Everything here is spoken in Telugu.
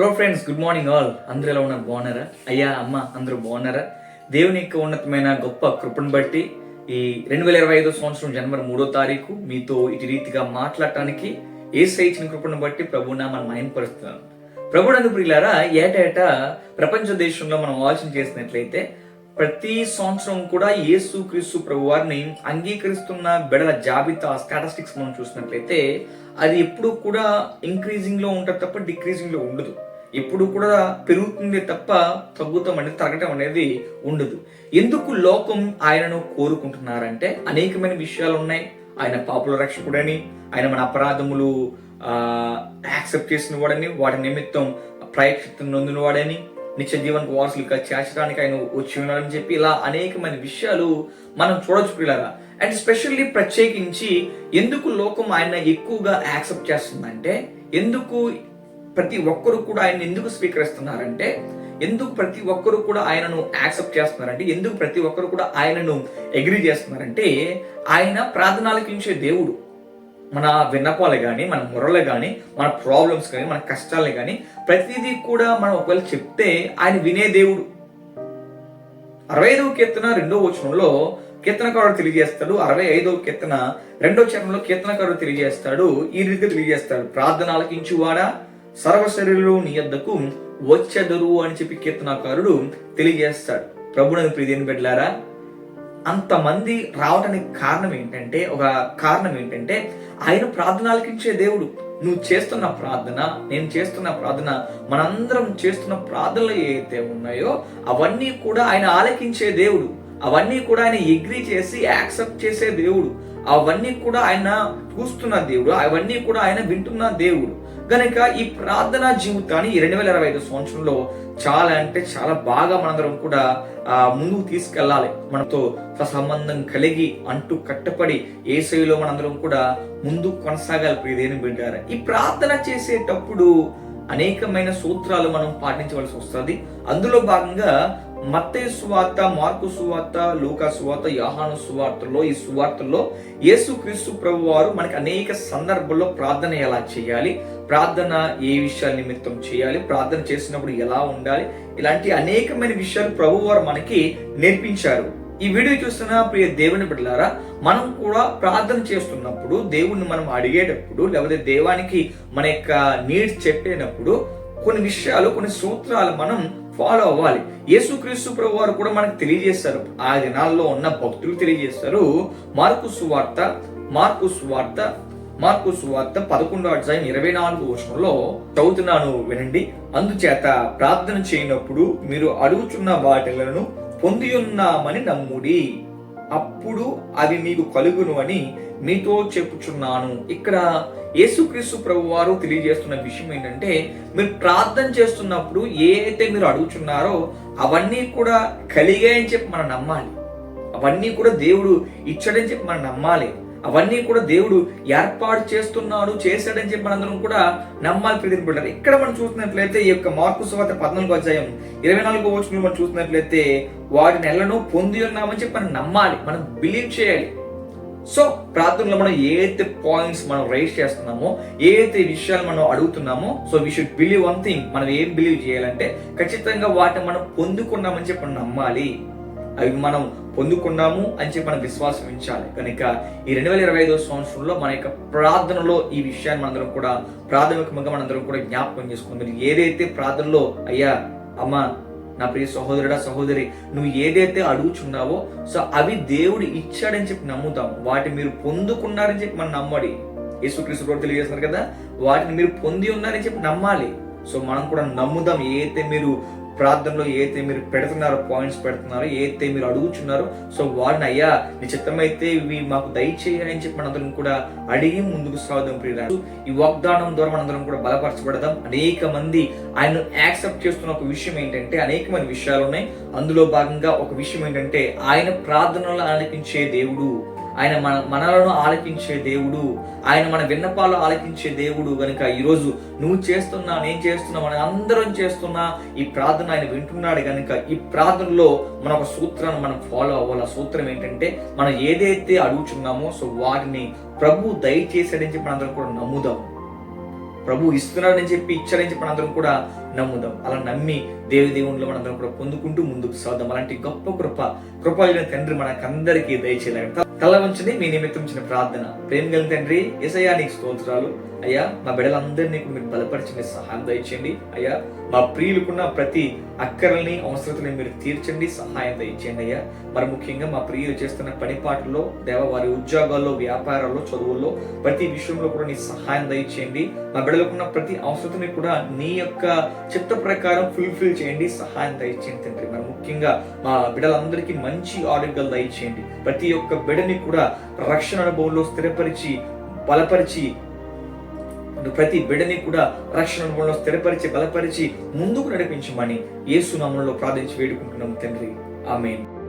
Hello friends good morning all అందరూ ఎలా ఉన్నారు? బాగున్నారా? అయ్యా అమ్మ అందరూ బాగున్నారా? దేవుని యొక్క ఉన్నతమైన గొప్ప కృపను బట్టి ఈ రెండు వేల ఇరవై ఐదో సంవత్సరం జనవరి మూడో తారీఖు మీతో ఇటు రీతిగా మాట్లాడటానికి ఏసై ఇచ్చిన కృపను బట్టి ప్రభునా మనం మయంపరుస్తున్నాను ప్రభు నందు ఏటేటా ప్రపంచ దేశంలో మనం ఆలోచన చేసినట్లయితే ప్రతి సంవత్సరం కూడా యేసు క్రీస్తు ప్రభు వారిని అంగీకరిస్తున్న బిడల జాబితా స్టాటిస్టిక్స్ మనం చూసినట్లయితే అది ఎప్పుడు కూడా ఇంక్రీజింగ్లో ఉంటుంది తప్ప డిక్రీజింగ్లో ఉండదు. ఎప్పుడు కూడా పెరుగుతుంది తప్ప తగ్గుతాం అనేది తరగటం అనేది ఉండదు. ఎందుకు లోకం ఆయనను కోరుకుంటున్నారంటే అనేకమైన విషయాలు ఉన్నాయి. ఆయన పాపుల రక్షకుడని ఆయన మన అపరాధములు యాక్సెప్ట్ చేసిన వాడని వాటి నిమిత్తం ప్రయక్షితం నొందిన వాడని నిత్య జీవనకు వారసులుగా చేర్చడానికి ఆయన వచ్చి ఉన్నారని చెప్పి ఇలా అనేకమైన విషయాలు మనం చూడొచ్చు పిల్లరా అండ్ స్పెషల్లీ ప్రత్యేకించి ఎందుకు లోకం ఆయన ఎక్కువగా యాక్సెప్ట్ చేస్తుందంటే ఎందుకు ప్రతి ఒక్కరు కూడా ఆయన ఎందుకు స్వీకరిస్తున్నారంటే ఎందుకు ప్రతి ఒక్కరు కూడా ఆయనను యాక్సెప్ట్ చేస్తున్నారంటే ఎందుకు ప్రతి ఒక్కరు కూడా ఆయనను అగ్రీ చేస్తున్నారంటే ఆయన ప్రార్థనాలకించే దేవుడు. మన విన్నపాలు కానీ మన మొరలు కానీ మన ప్రాబ్లమ్స్ కానీ మన కష్టాలు కానీ ప్రతిదీ కూడా మనం ఒకవేళ చెప్తే ఆయన వినే దేవుడు. అరవై ఐదవ కీర్తన రెండో వచనంలో కీర్తనకారుడు తెలియజేస్తాడు. అరవై ఐదవ కీర్తన రెండో చరణంలో కీర్తనకారుడు తెలియజేస్తాడు. ఈ రీతి తెలియజేస్తాడు. ప్రార్థన ఆలకించువాడా సర్వశరీరులు నీ యొద్దకు వచ్చెదరు అని చెప్పి కీర్తనాకారుడు తెలియజేస్తాడు. ప్రభుని ప్రీతిని పెట్టారా అంతమంది రావడానికి కారణం ఏంటంటే ఒక కారణం ఏంటంటే ఆయన ప్రార్థన ఆలకించే దేవుడు. నువ్వు చేస్తున్న ప్రార్థన నేను చేస్తున్న ప్రార్థన మనందరం చేస్తున్న ప్రార్థనలు ఏవైతే ఉన్నాయో అవన్నీ కూడా ఆయన ఆలకించే దేవుడు. అవన్నీ కూడా ఆయన ఎగ్రీ చేసి యాక్సెప్ట్ చేసే దేవుడు. అవన్నీ కూడా ఆయన చూస్తున్న దేవుడు. అవన్నీ కూడా ఆయన వింటున్న దేవుడు. గనక ఈ ప్రార్థనా జీవితాన్ని ఈ రెండు వేల ఇరవై ఐదు సంవత్సరంలో చాలా అంటే చాలా బాగా మనందరం కూడా ముందుకు తీసుకెళ్ళాలి. మనతో సంబంధం కలిగి అంటూ కట్టపడి ఏసైలో మనందరం కూడా ముందుకు కొనసాగాలి ప్రియదేని బిడ్డారు. ఈ ప్రార్థన చేసేటప్పుడు అనేకమైన సూత్రాలు మనం పాటించవలసి వస్తుంది. అందులో భాగంగా మత్తే సువార్త మార్కు సువార్త లూకా సువార్త యాహాను సువార్తలో ఈ సువార్తల్లో యేసు క్రీస్తు ప్రభు వారు మనకి అనేక సందర్భాల్లో ప్రార్థన ఎలా చేయాలి ప్రార్థన ఏ విషయాల నిమిత్తం చేయాలి ప్రార్థన చేసినప్పుడు ఎలా ఉండాలి ఇలాంటి అనేకమైన విషయాలు ప్రభు వారు మనకి నేర్పించారు. ఈ వీడియో చూస్తున్న ప్రియ దేవుని బిడ్డలారా మనం కూడా ప్రార్థన చేస్తున్నప్పుడు దేవుణ్ణి మనం అడిగేటప్పుడు లేకపోతే దేవానికి మన యొక్క నీడ్స్ చెప్పేటప్పుడు కొన్ని విషయాలు కొన్ని సూత్రాలు మనం ఫాలో అవ్వాలి. యేసుక్రీస్తు ప్రభు వారు కూడా మనకు తెలియజేస్తారు. ఆ దినాల్లో ఉన్న భక్తులు తెలియజేస్తారు. మార్కు సువార్త మార్కు సువార్త మార్కు సువార్త పదకొండో అధ్యాయం ఇరవై నాలుగు వర్షంలో చదువుతున్నాను వినండి. అందుచేత ప్రార్థన చేయనప్పుడు మీరు అడుగుచున్న వాటిలను పొంది ఉన్నామని నమ్ముడి. అప్పుడు అది మీకు కలుగును అని మీతో చెప్పుచున్నాను. ఇక్కడ యేసుక్రీస్తు ప్రభు వారు తెలియజేస్తున్న విషయం ఏంటంటే మీరు ప్రార్థన చేస్తున్నప్పుడు ఏ అయితే మీరు అడుగుచున్నారో అవన్నీ కూడా కలిగాయని చెప్పి మనం నమ్మాలి. అవన్నీ కూడా దేవుడు ఇచ్చాడని చెప్పి మనం నమ్మాలి. అవన్నీ కూడా దేవుడు ఏర్పాటు చేస్తున్నాడు చేశాడని చెప్పి మనందరం కూడా నమ్మాలి ప్రతిపడ్డారు ఇక్కడ మనం చూసినట్లయితే ఈ యొక్క మార్పు సువార్త పద్నాలుగు అధ్యాయం ఇరవై నాలుగు వచ్చిన మనం చూసినట్లయితే వాటి నెలను పొంది ఉన్నామని చెప్పి మనం నమ్మాలి మనం బిలీవ్ చేయాలి. సో ప్రార్థనలో మనం ఏదైతే పాయింట్స్ మనం రైజ్ చేస్తున్నామో ఏదైతే విషయాలు మనం అడుగుతున్నామో so we should believe one thing మనం ఏం బిలీవ్ చేయాలంటే ఖచ్చితంగా వాటిని మనం పొందుకున్నామని చెప్పి నమ్మాలి. అవి మనం పొందుకున్నాము అని చెప్పి మనం విశ్వాసం ఉంచాలి. కనుక ఈ రెండు వేల ఇరవై ఐదో సంవత్సరంలో మన యొక్క ప్రార్థనలో ఈ విషయాన్ని మనందరం కూడా ప్రాథమికంగా మనందరం కూడా జ్ఞాపకం చేసుకుందాం. ఏదైతే ప్రార్థనలో అయ్యా అమ్మ నా ప్రియ సహోదరుడా సహోదరి నువ్వు ఏదైతే అడుగుచున్నావో సో అవి దేవుడు ఇచ్చాడని చెప్పి నమ్ముతాం వాటిని మీరు పొందుకున్నారని చెప్పి మనం నమ్మడి యేసుక్రీస్తు కూడా తెలియజేస్తున్నారు కదా వాటిని మీరు పొంది ఉన్నారని చెప్పి నమ్మాలి. సో మనం కూడా నమ్ముదాం. ఏదైతే మీరు ప్రార్థనలో ఏదైతే మీరు పెడుతున్నారో పాయింట్స్ పెడుతున్నారో ఏదైతే మీరు అడుగుచున్నారో సో వారిని అయ్యా నీ చిత్తమైతే ఇవి మాకు దయచేయని చెప్పి మనందరం కూడా అడిగి ముందుకు సాగుదాం ప్రియురాలు ఈ వాగ్దానం ద్వారా మనందరం కూడా బలపరచబడదాం. అనేక మంది ఆయన యాక్సెప్ట్ చేస్తున్న ఒక విషయం ఏంటంటే అనేకమైన విషయాలు ఉన్నాయి. అందులో భాగంగా ఒక విషయం ఏంటంటే ఆయన ప్రార్థనలు ఆలపించే దేవుడు ఆయన మన మనలను ఆలకించే దేవుడు. ఆయన మన విన్నపాలు ఆలకించే దేవుడు. కనుక ఈరోజు నువ్వు చేస్తున్నా నేను చేస్తున్నా మన అందరం చేస్తున్నా ఈ ప్రార్థన ఆయన వింటున్నాడు కనుక ఈ ప్రార్థనలో మన ఒక సూత్రాన్ని మనం ఫాలో అవ్వాలి. ఆ సూత్రం ఏంటంటే మనం ఏదైతే అడుగుచున్నామో సో వాటిని ప్రభు దయచేసాడని చెప్పి మనందరం కూడా నమ్ముదాం. ప్రభు ఇస్తున్నాడని చెప్పి ఇచ్చాడని చెప్పి మనందరం కూడా నమ్ముదాం. అలా నమ్మి దేవదేవుళ్ళు మనందరం కూడా పొందుకుంటూ ముందుకు సాగుదాం. అలాంటి గొప్ప కృప కృపలిన తండ్రి మనకందరికీ దయచేయాలి తల వంచని మీ నిమిత్తం ప్రార్థన. ప్రేమ కలిగిన తండ్రి ఎసయ్యా నీకు స్తోత్రాలు. అయ్యా మా బిడ్డలందరినీ మీరు బలపరిచి మీరు సహాయం దయచేయండి. అయ్యా మా ప్రియులకున్న ప్రతి అక్కరల్ని అవసరతని మీరు తీర్చండి సహాయం దయచేయండి అయ్యా. మరి ముఖ్యంగా మా ప్రియులు చేస్తున్న పనిపాటల్లో దేవ వారి ఉద్యోగాల్లో వ్యాపారాల్లో చదువుల్లో ప్రతి విషయంలో కూడా నీ సహాయం దయచేయండి. మా బిడ్డలకున్న ప్రతి అవసరతని కూడా నీ యొక్క చిత్త ప్రకారం ఫుల్ఫిల్ చేయండి సహాయం దయచేయండి తండ్రి. మరి ముఖ్యంగా మా బిడ్డలందరికీ మంచి ఆరోగ్యాలు దయచేయండి. ప్రతి ఒక్క బిడ్డని కూడా రక్షణ అనుభవంలో స్థిరపరిచి బలపరిచి ప్రతి బిడ్డని కూడా రక్షణ అనుభవంలో స్థిరపరిచి బలపరిచి ముందుకు నడిపించమని ఏసునామంలో ప్రార్థించి వేడుకుంటున్నాము తండ్రి. ఆమెను.